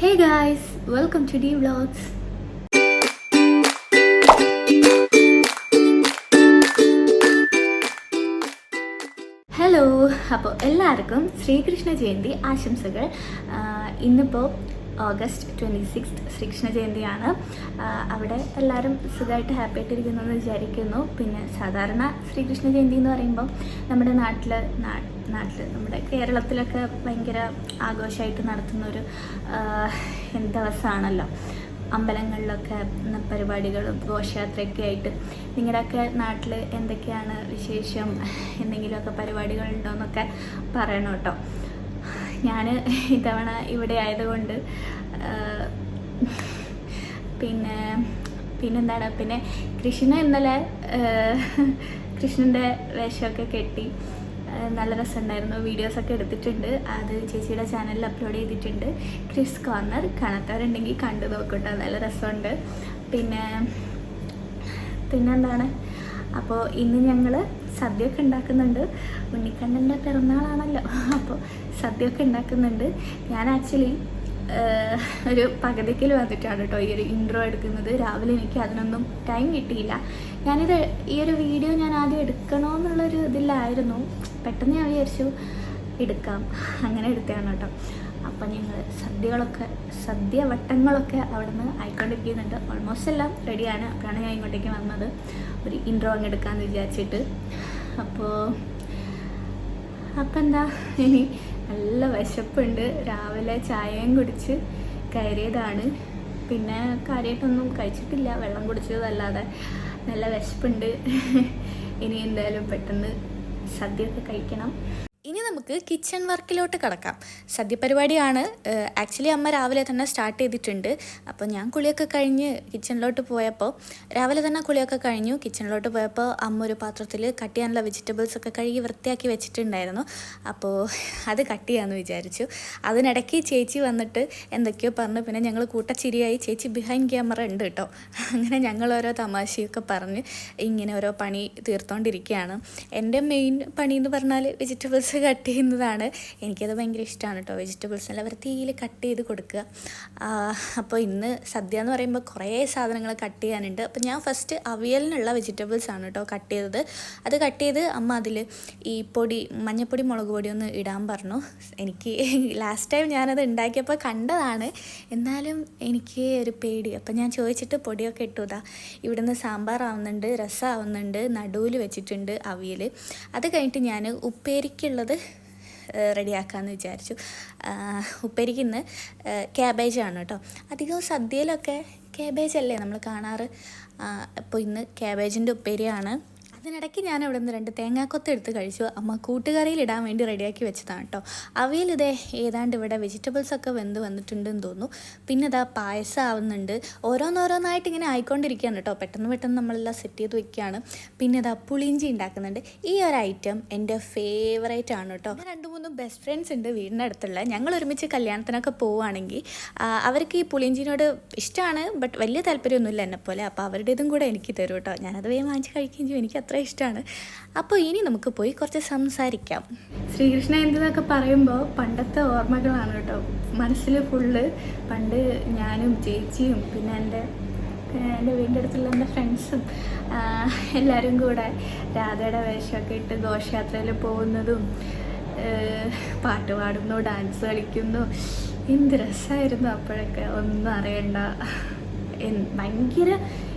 Hey guys welcome to the vlogs hello അപ്പോൾ എല്ലാവർക്കും ശ്രീകൃഷ്ണ ജയന്തി ആശംസകൾ. ഇന്നിപ്പോൾ ഓഗസ്റ്റ് ട്വന്റി സിക്സ് ശ്രീകൃഷ്ണ ജയന്തിയാണ്. അവിടെ എല്ലാവരും സുഖമായിട്ട് ഹാപ്പി ആയിട്ടിരിക്കുന്നു എന്ന് വിചാരിക്കുന്നു. പിന്നെ സാധാരണ ശ്രീകൃഷ്ണ ജയന്തി എന്ന് പറയുമ്പോൾ നമ്മുടെ നാട്ടിൽ നാട്ടിൽ നമ്മുടെ കേരളത്തിലൊക്കെ ഭയങ്കര ആഘോഷമായിട്ട് നടത്തുന്ന ഒരു ആഹ് ദിവസമാണല്ലോ അമ്പലങ്ങളിലൊക്കെ പരിപാടികളും ഘോഷയാത്രയൊക്കെ ആയിട്ട്. നിങ്ങളുടെയൊക്കെ നാട്ടിൽ എന്തൊക്കെയാണ് വിശേഷം? എന്തെങ്കിലുമൊക്കെ പരിപാടികളുണ്ടോ എന്നൊക്കെ പറയണം കേട്ടോ. ഞാൻ ഇത്തവണ ഇവിടെ ആയതുകൊണ്ട് പിന്നെ പിന്നെന്താണ്? പിന്നെ കൃഷ്ണ ഇന്നലെ കൃഷ്ണന്റെ വേഷമൊക്കെ കെട്ടി. നല്ല രസമുണ്ടായിരുന്നു. വീഡിയോസൊക്കെ എടുത്തിട്ടുണ്ട്. അത് ചേച്ചിയുടെ ചാനലിൽ അപ്ലോഡ് ചെയ്തിട്ടുണ്ട്. ക്രിസ് കോർണർ കാണാത്തവരുണ്ടെങ്കിൽ കണ്ടു നോക്കട്ടോ. നല്ല രസമുണ്ട്. പിന്നെ പിന്നെന്താണ്? അപ്പോൾ ഇന്ന് ഞങ്ങൾ സദ്യയൊക്കെ ഉണ്ടാക്കുന്നുണ്ട്. ഉണ്ണിക്കണ്ണന്റെ പിറന്നാളാണല്ലോ. അപ്പോൾ സദ്യയൊക്കെ ഉണ്ടാക്കുന്നുണ്ട്. ഞാൻ ആക്ച്വലി ഒരു പകുതിക്കൽ വന്നിട്ടാണ് കേട്ടോ ഈ ഒരു ഇൻട്രോ എടുക്കുന്നത്. രാവിലെ എനിക്ക് അതിനൊന്നും ടൈം കിട്ടിയില്ല. ഞാനിത് ഈ ഒരു വീഡിയോ ഞാൻ ആദ്യം എടുക്കണമെന്നുള്ളൊരു ഇതിലായിരുന്നു. പെട്ടെന്ന് ഞാൻ വിചാരിച്ചു എടുക്കാം. അങ്ങനെ എടുത്തതാണ് കേട്ടോ. അപ്പം ഞങ്ങൾ സദ്യകളൊക്കെ സദ്യ വട്ടങ്ങളൊക്കെ അവിടെ നിന്ന് ആയിക്കൊണ്ടിരിക്കുന്നുണ്ട്. ഓൾമോസ്റ്റ് എല്ലാം റെഡിയാണ് അപ്പോഴാണ് ഞാൻ ഇങ്ങോട്ടേക്ക് വന്നത്. ഒരു ഇൻട്രോ അങ്ങ് എടുക്കാമെന്ന് വിചാരിച്ചിട്ട്. അപ്പോൾ അപ്പം എന്താ? ഇനി നല്ല വിശപ്പുണ്ട്. രാവിലെ ചായയും കുടിച്ച് കയറിയതാണ്. പിന്നെ കാര്യമായിട്ടൊന്നും കഴിച്ചിട്ടില്ല. വെള്ളം കുടിച്ചതല്ലാതെ. നല്ല വിശപ്പുണ്ട്. ഇനി എന്തായാലും പെട്ടെന്ന് സദ്യയൊക്കെ കഴിക്കണം. ഇനി നമുക്ക് കിച്ചൺ വർക്കിലോട്ട് കടക്കാം. സദ്യ പരിപാടിയാണ് ആക്ച്വലി അമ്മ രാവിലെ തന്നെ സ്റ്റാർട്ട് ചെയ്തിട്ടുണ്ട്. അപ്പോൾ ഞാൻ കുളിയൊക്കെ കഴിഞ്ഞ് കിച്ചണിലോട്ട് പോയപ്പോൾ രാവിലെ തന്നെ കുളിയൊക്കെ കഴിഞ്ഞു. കിച്ചണിലോട്ട് പോയപ്പോൾ അമ്മ ഒരു പാത്രത്തിൽ കട്ട് ചെയ്യാനുള്ള വെജിറ്റബിൾസ് ഒക്കെ കഴുകി വൃത്തിയാക്കി വെച്ചിട്ടുണ്ടായിരുന്നു. അപ്പോൾ അത് കട്ട് ചെയ്യാമെന്ന് വിചാരിച്ചു. അതിനിടയ്ക്ക് ചേച്ചി വന്നിട്ട് എന്തൊക്കെയോ പറഞ്ഞു. പിന്നെ ഞങ്ങൾ കൂട്ടച്ചിരിയായി. ചേച്ചി ബിഹൈൻഡ് ക്യാമറ ഉണ്ട് കേട്ടോ. അങ്ങനെ ഞങ്ങൾ ഓരോ തമാശയൊക്കെ പറഞ്ഞ് ഇങ്ങനെ ഓരോ പണി തീർത്തോണ്ടിരിക്കുകയാണ് എന്റെ മെയിൻ പണി എന്ന് പറഞ്ഞാൽ വെജിറ്റബിൾസ് കട്ട് ചെയ്യുന്നതാണ്. എനിക്കത് ഭയങ്കര ഇഷ്ടമാണ് കേട്ടോ വെജിറ്റബിൾസ് നല്ല വൃത്തിയിൽ കട്ട് ചെയ്ത് കൊടുക്കുക. അപ്പോൾ ഇന്ന് സദ്യ എന്ന് പറയുമ്പോൾ കുറേ സാധനങ്ങൾ കട്ട് ചെയ്യാനുണ്ട്. അപ്പോൾ ഞാൻ ഫസ്റ്റ് അവിയലിനുള്ള വെജിറ്റബിൾസ് ആണ് കേട്ടോ കട്ട് ചെയ്തത്. അത് കട്ട് ചെയ്ത് അമ്മ അതിൽ ഈ പൊടി മഞ്ഞപ്പൊടി മുളക് പൊടി ഒന്ന് ഇടാൻ പറഞ്ഞു. എനിക്ക് ലാസ്റ്റ് ടൈം ഞാനത് ഉണ്ടാക്കിയപ്പോൾ കണ്ടതാണ്. എന്നാലും എനിക്ക് ഒരു പേടി. അപ്പം ഞാൻ ചോദിച്ചിട്ട് പൊടിയൊക്കെ ഇട്ടുതാ ഇവിടുന്ന് സാമ്പാർ ആവുന്നുണ്ട് രസം ആവുന്നുണ്ട് നടുവിൽ വെച്ചിട്ടുണ്ട് അവിയൽ അത് കഴിഞ്ഞിട്ട് ഞാൻ ഉപ്പേരിക്കുള്ളത് റെഡിയാക്കാമെന്ന് വിചാരിച്ചു. ഉപ്പേരിക്ക് ഇന്ന് ക്യാബേജാണ് കേട്ടോ. അധികം സദ്യയിലൊക്കെ ക്യാബേജ് അല്ലേ നമ്മൾ കാണാറ്? അപ്പോൾ ഇന്ന് ക്യാബേജിന്റെ ഉപ്പേരിയാണ്. അതിനിടയ്ക്ക് ഞാൻ അവിടെ നിന്ന് രണ്ട് തേങ്ങാക്കൊത്ത് എടുത്ത് കഴിച്ചു. അമ്മ കൂട്ടുകറിയിൽ ഇടാൻ വേണ്ടി റെഡിയാക്കി വെച്ചതാണ് കേട്ടോ അവയിൽ ഇതേ ഏതാണ്ട് ഇവിടെ വെജിറ്റബിൾസ് ഒക്കെ വെന്ത് വന്നിട്ടുണ്ടെന്ന് തോന്നുന്നു. പിന്നെ ഇതാ പായസം ആവുന്നുണ്ട്. ഓരോന്നോരോന്നായിട്ട് ഇങ്ങനെ ആയിക്കൊണ്ടിരിക്കുകയാണ് കേട്ടോ പെട്ടെന്ന് പെട്ടെന്ന് നമ്മളെല്ലാം സെറ്റ് ചെയ്ത് വെക്കുകയാണ്. പിന്നെ ഇതാ പുളിഞ്ചി ഉണ്ടാക്കുന്നുണ്ട്. ഈ ഒരു ഐറ്റം എന്റെ ഫേവറേറ്റ് ആണ് കേട്ടോ രണ്ട് മൂന്ന് ബെസ്റ്റ് ഫ്രണ്ട്സ് ഉണ്ട് വീടിന്റെ അടുത്തുള്ള. ഞങ്ങൾ ഒരുമിച്ച് കല്യാണത്തിനൊക്കെ പോവുകയാണെങ്കിൽ അവർക്ക് ഈ പുളിഞ്ചിനോട് ഇഷ്ടമാണ് ബട്ട് വലിയ താല്പര്യമൊന്നുമില്ല പോലെ അപ്പോൾ അവരുടേതും കൂടെ എനിക്ക് തരും കേട്ടോ ഞാനത് വേഗം വാങ്ങിച്ച് കഴിക്കുകയും ചെയ്യും. എനിക്ക് അത്ര ഇഷ്ടമാണ് അപ്പോൾ ഇനി നമുക്ക് പോയി കുറച്ച് സംസാരിക്കാം. ശ്രീകൃഷ്ണ എന്തെന്നൊക്കെ പറയുമ്പോൾ പണ്ടത്തെ ഓർമ്മകളാണ് കേട്ടോ. മനസ്സിൽ ഫുള്ള് പണ്ട് ഞാനും ചേച്ചിയും പിന്നെ എന്റെ എന്റെ വീടിന്റെ അടുത്തുള്ള എന്റെ ഫ്രണ്ട്സും എല്ലാവരും കൂടെ രാധയുടെ വേഷമൊക്കെ ഇട്ട് ഘോഷയാത്രയിൽ പോകുന്നതും പാട്ട് പാടുന്നു ഡാൻസ് കളിക്കുന്നു. എന്ത് രസമായിരുന്നു അപ്പോഴൊക്കെ. ഒന്നും അറിയണ്ട. ഭയങ്കര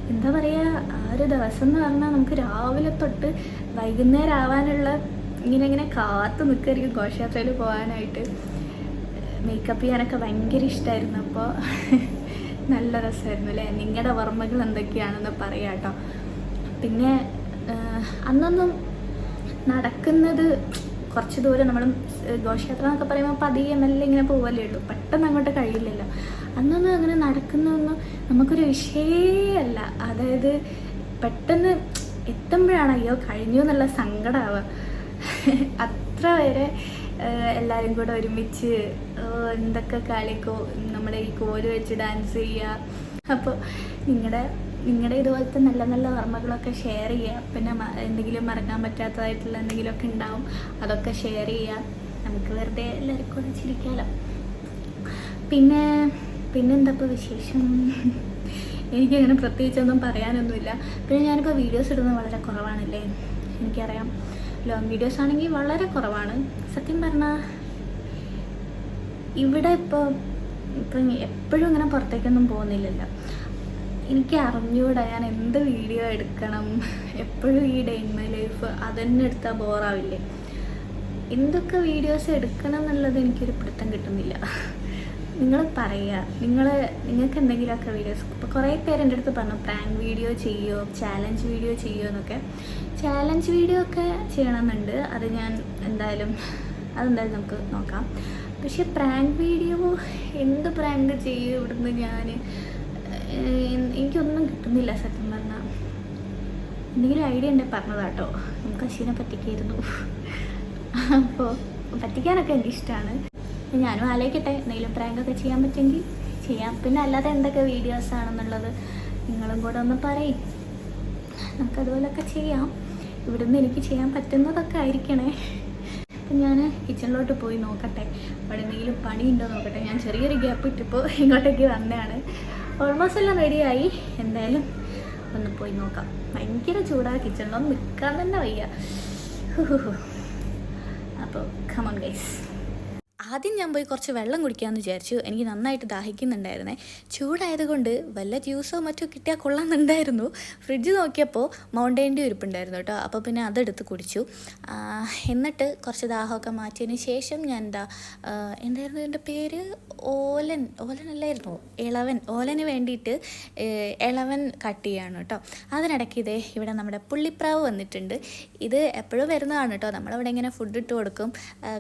എന്താ പറയുക ആ ഒരു ദിവസം എന്ന് പറഞ്ഞാൽ നമുക്ക് രാവിലെ തൊട്ട് വൈകുന്നേരം ആവാനുള്ള ഇങ്ങനെ ഇങ്ങനെ കാത്തു നിൽക്കുമായിരിക്കും ഘോഷയാത്രയിൽ പോകാനായിട്ട് മേക്കപ്പ് ചെയ്യാനൊക്കെ ഭയങ്കര ഇഷ്ടമായിരുന്നു അപ്പോൾ നല്ല രസമായിരുന്നു അല്ലേ? നിങ്ങളുടെ ഓർമ്മകൾ എന്തൊക്കെയാണെന്ന് പറയാം കേട്ടോ പിന്നെ അന്നൊന്നും നടക്കുന്നത് കുറച്ച് ദൂരം നമ്മൾ ഘോഷയാത്ര എന്നൊക്കെ പറയുമ്പോൾ പതിയെ മെല്ലെ ഇങ്ങനെ പോവല്ലേ ഉള്ളൂ. പെട്ടെന്ന് അങ്ങോട്ട് കഴിയില്ലല്ലോ. അന്നൊന്നും അങ്ങനെ നടക്കുന്നൊന്നും നമുക്കൊരു വിഷയമല്ല അതായത് പെട്ടെന്ന് എത്തുമ്പോഴാണ് അയ്യോ കഴിഞ്ഞു എന്നുള്ള സങ്കടമാവുക അത്ര വരെ എല്ലാവരും കൂടെ ഒരുമിച്ച് എന്തൊക്കെ കളിക്കോ നമ്മുടെ ഈ കോൽ വെച്ച് ഡാൻസ് ചെയ്യുക അപ്പോൾ നിങ്ങളുടെ നിങ്ങളുടെ ഇതുപോലത്തെ നല്ല നല്ല ഓർമ്മകളൊക്കെ ഷെയർ ചെയ്യുക പിന്നെ എന്തെങ്കിലും മറക്കാൻ പറ്റാത്തതായിട്ടുള്ള എന്തെങ്കിലുമൊക്കെ ഉണ്ടാവും അതൊക്കെ ഷെയർ ചെയ്യുക നമുക്ക് വെറുതെ എല്ലാവർക്കും കൂടെ ചിരിക്കാമല്ലോ പിന്നെ പിന്നെന്താ ഇപ്പോൾ വിശേഷം? എനിക്കങ്ങനെ പ്രത്യേകിച്ചൊന്നും പറയാനൊന്നുമില്ല. പിന്നെ ഞാനിപ്പോൾ വീഡിയോസ് ഇടുന്നത് വളരെ കുറവാണല്ലേ? എനിക്കറിയാം. ലോങ് വീഡിയോസ് ആണെങ്കിൽ വളരെ കുറവാണ്. സത്യം പറഞ്ഞാൽ ഇവിടെ ഇപ്പോൾ ഇപ്പം എപ്പോഴും ഇങ്ങനെ പുറത്തേക്കൊന്നും പോകുന്നില്ലല്ലോ. എനിക്ക് അറിഞ്ഞൂടാ ഞാൻ എന്ത് വീഡിയോ എടുക്കണം? എപ്പോഴും ഈ ഡേ ഇൻ മൈ ലൈഫ് അതന്നെ എടുത്താൽ ബോറാവില്ലേ എന്തൊക്കെ വീഡിയോസ് എടുക്കണം എന്നുള്ളത് എനിക്കൊരു പിടുത്തം കിട്ടുന്നില്ല. നിങ്ങൾ പറയുക നിങ്ങൾ നിങ്ങൾക്ക് എന്തെങ്കിലുമൊക്കെ വീഡിയോസ് ഇപ്പോൾ കുറേ പേര് എന്റെ അടുത്ത് പറഞ്ഞു പ്രാങ്ക് വീഡിയോ ചെയ്യുമോ ചാലഞ്ച് വീഡിയോ ചെയ്യുമോ എന്നൊക്കെ. ചാലഞ്ച് വീഡിയോ ഒക്കെ ചെയ്യണമെന്നുണ്ട്. അത് ഞാൻ എന്തായാലും അതെന്തായാലും നമുക്ക് നോക്കാം. പക്ഷേ പ്രാങ്ക് വീഡിയോ എന്ത് പ്രാങ്ക് ചെയ്യും ഇവിടുന്ന് ഞാൻ എനിക്കൊന്നും കിട്ടുന്നില്ല സത്യം പറഞ്ഞാൽ എന്തെങ്കിലും ഐഡിയ ഉണ്ടെങ്കിൽ പറഞ്ഞതാട്ടോ. നമുക്ക് അശ്വിനെ പറ്റിക്കായിരുന്നു. അപ്പോൾ പറ്റിക്കാനൊക്കെ എനിക്ക് ഇഷ്ടമാണ് ഞാനും ആലോചിക്കട്ടെ എന്തെങ്കിലും പ്രാങ്കൊക്കെ ചെയ്യാൻ പറ്റുമെങ്കിൽ ചെയ്യാം. പിന്നെ അല്ലാതെ എന്തൊക്കെ വീഡിയോസ് ആണെന്നുള്ളത് നിങ്ങളും കൂടെ ഒന്ന് പറയും. നമുക്കതുപോലൊക്കെ ചെയ്യാം. ഇവിടുന്ന് എനിക്ക് ചെയ്യാൻ പറ്റുന്നതൊക്കെ ആയിരിക്കണേ. അപ്പം ഞാൻ കിച്ചണിലോട്ട് പോയി നോക്കട്ടെ. അവിടെ എന്തെങ്കിലും പണിയുണ്ടോ നോക്കട്ടെ. ഞാൻ ചെറിയൊരു ഗ്യാപ്പ് ഇട്ടിപ്പോൾ ഇങ്ങോട്ടേക്ക് വന്നതാണ്. ഓൾമോസ്റ്റ് എല്ലാം റെഡിയായി എന്തായാലും ഒന്ന് പോയി നോക്കാം. ഭയങ്കര ചൂടാ. കിച്ചണിലൊന്നും നിൽക്കാൻ തന്നെ വയ്യ. അപ്പോൾ കമൺ ഗൈസ് ആദ്യം ഞാൻ പോയി കുറച്ച് വെള്ളം കുടിക്കാമെന്ന് വിചാരിച്ചു. എനിക്ക് നന്നായിട്ട് ദാഹിക്കുന്നുണ്ടായിരുന്നേ. ചൂടായതുകൊണ്ട് വല്ല ജ്യൂസോ മറ്റോ കിട്ടിയാൽ കൊള്ളാമെന്നുണ്ടായിരുന്നു. ഫ്രിഡ്ജ് നോക്കിയപ്പോൾ മൗണ്ടൈന്റെ ഉരുപ്പുണ്ടായിരുന്നു കേട്ടോ. അപ്പോൾ പിന്നെ അതെടുത്ത് കുടിച്ചു. എന്നിട്ട് കുറച്ച് ദാഹമൊക്കെ മാറ്റിയതിന് ശേഷം ഞാൻ എന്താ എന്തായിരുന്നു എന്റെ പേര്? ഓലൻ ഓലൻ അല്ലായിരുന്നു ഇളവൻ ഓലന് വേണ്ടിയിട്ട് ഇളവൻ കട്ട് ചെയ്യാണ് കേട്ടോ. അതിനിടയ്ക്ക് ഇതേ ഇവിടെ നമ്മുടെ പുള്ളിപ്രാവ് വന്നിട്ടുണ്ട്. ഇത് എപ്പോഴും വരുന്നതാണ് കേട്ടോ. നമ്മളവിടെ ഇങ്ങനെ ഫുഡ് ഇട്ട് കൊടുക്കും.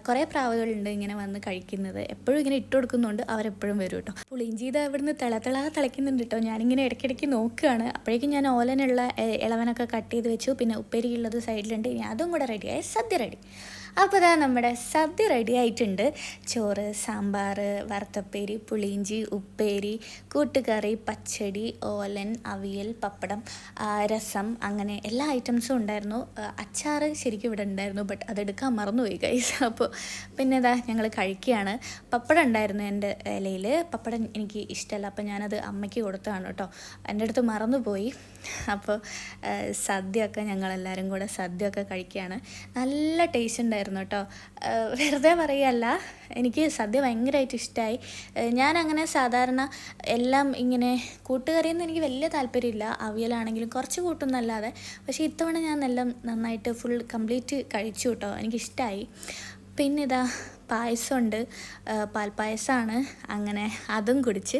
കുറേ പ്രാവുകളുണ്ട് ഇങ്ങനെ വന്ന് കഴിക്കുന്നത്. എപ്പോഴും ഇങ്ങനെ ഇട്ട് കൊടുക്കുന്നുണ്ട് അവരെപ്പോഴും വരും കേട്ടോ പുളിയിഞ്ചി ഇത് ഇവിടുന്ന് തിളത്തിള തിളയ്ക്കുന്നുണ്ട് കേട്ടോ ഞാനിങ്ങനെ ഇടയ്ക്കിടയ്ക്ക് നോക്കുകയാണ് അപ്പോഴേക്കും ഞാൻ ഓലനുള്ള ഇളവനൊക്കെ കട്ട് ചെയ്ത് വെച്ചു. പിന്നെ ഉപ്പേരിയുള്ളത് സൈഡിലുണ്ട്. ഇനി അതും കൂടെ റെഡിയായി സദ്യ റെഡി അപ്പോൾ ഇതാ നമ്മുടെ സദ്യ റെഡി ആയിട്ടുണ്ട്. ചോറ് സാമ്പാർ വറുത്തപ്പേരി പുളിയിഞ്ചി ഉപ്പേരി കൂട്ടുകറി പച്ചടി ഓലൻ അവിയൽ പപ്പടം രസം അങ്ങനെ എല്ലാ ഐറ്റംസും ഉണ്ടായിരുന്നു. അച്ചാർ ശരിക്കും ഇവിടെ ഉണ്ടായിരുന്നു ബട്ട് അതെടുക്കാൻ മറന്നുപോയി കൈസ് അപ്പോൾ പിന്നെ ഇതാ ഞങ്ങൾ കഴിക്കുകയാണ്. പപ്പടം ഉണ്ടായിരുന്നു എന്റെ ഇലയിൽ പപ്പടം എനിക്ക് ഇഷ്ടമല്ല അപ്പോൾ ഞാനത് അമ്മയ്ക്ക് കൊടുത്തതാണ് കേട്ടോ. എന്റെ അടുത്ത് മറന്നുപോയി. അപ്പോൾ സദ്യ സദ്യയൊക്കെ ഞങ്ങളെല്ലാവരും കൂടെ ഒക്കെ കഴിക്കുകയാണ്. നല്ല ടേസ്റ്റ് ഉണ്ടായിരുന്നു. കേട്ടോ. ആ, വെറുതെ പറയല്ല എനിക്ക് സദ്യ ഭയങ്കരമായിട്ട് ഇഷ്ടമായി ഞാനങ്ങനെ സാധാരണ എല്ലാം ഇങ്ങനെ കൂട്ടുകറിയൊന്നും എനിക്ക് വലിയ താല്പര്യമില്ല. അവിയലാണെങ്കിലും കുറച്ച് കൂട്ടുന്നല്ലാതെ. പക്ഷേ ഇത്തവണ ഞാൻ എല്ലാം നന്നായിട്ട് ഫുൾ കംപ്ലീറ്റ് കഴിച്ചു കേട്ടോ. എനിക്കിഷ്ടമായി പിന്നെ ഇതാ പായസമുണ്ട് പാൽപ്പായസമാണ് അങ്ങനെ അതും കുടിച്ച്.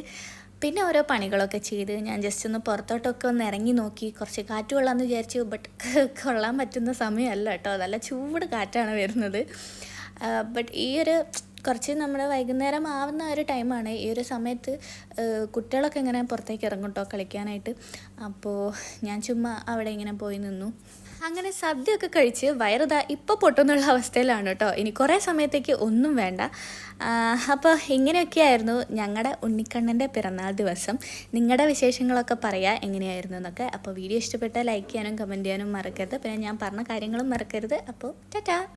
പിന്നെ ഓരോ പണികളൊക്കെ ചെയ്ത് ഞാൻ ജസ്റ്റ് ഒന്ന് പുറത്തോട്ടൊക്കെ ഒന്ന് ഇറങ്ങി നോക്കി. കുറച്ച് കാറ്റ് കൊള്ളാമെന്ന് വിചാരിച്ചു ബട്ട് കൊള്ളാൻ പറ്റുന്ന സമയമല്ല കേട്ടോ. നല്ല ചൂട് കാറ്റാണ് വരുന്നത്. ബട്ട് ഈ ഒരു കുറച്ച് നമ്മുടെ വൈകുന്നേരം ആവുന്ന ഒരു ടൈമാണ് ഈ ഒരു സമയത്ത് കുട്ടികളൊക്കെ ഇങ്ങനെ പുറത്തേക്ക് ഇറങ്ങും കേട്ടോ കളിക്കാനായിട്ട്. അപ്പോൾ ഞാൻ ചുമ്മാ അവിടെ ഇങ്ങനെ പോയി നിന്നു. അങ്ങനെ സദ്യയൊക്കെ കഴിച്ച് വയറുതാ ഇപ്പോൾ പൊട്ടുന്നുള്ള അവസ്ഥയിലാണ് കേട്ടോ ഇനി കുറേ സമയത്തേക്ക് ഒന്നും വേണ്ട. അപ്പോൾ ഇങ്ങനെയൊക്കെയായിരുന്നു ഞങ്ങളുടെ ഉണ്ണിക്കണ്ണന്റെ പിറന്നാൾ ദിവസം. നിങ്ങളുടെ വിശേഷങ്ങളൊക്കെ പറയാം എങ്ങനെയായിരുന്നു എന്നൊക്കെ. അപ്പോൾ വീഡിയോ ഇഷ്ടപ്പെട്ടാൽ ലൈക്ക് ചെയ്യാനും കമന്റ് ചെയ്യാനും മറക്കരുത്. പിന്നെ ഞാൻ പറഞ്ഞ കാര്യങ്ങളും മറക്കരുത്. അപ്പോൾ ടാറ്റാ.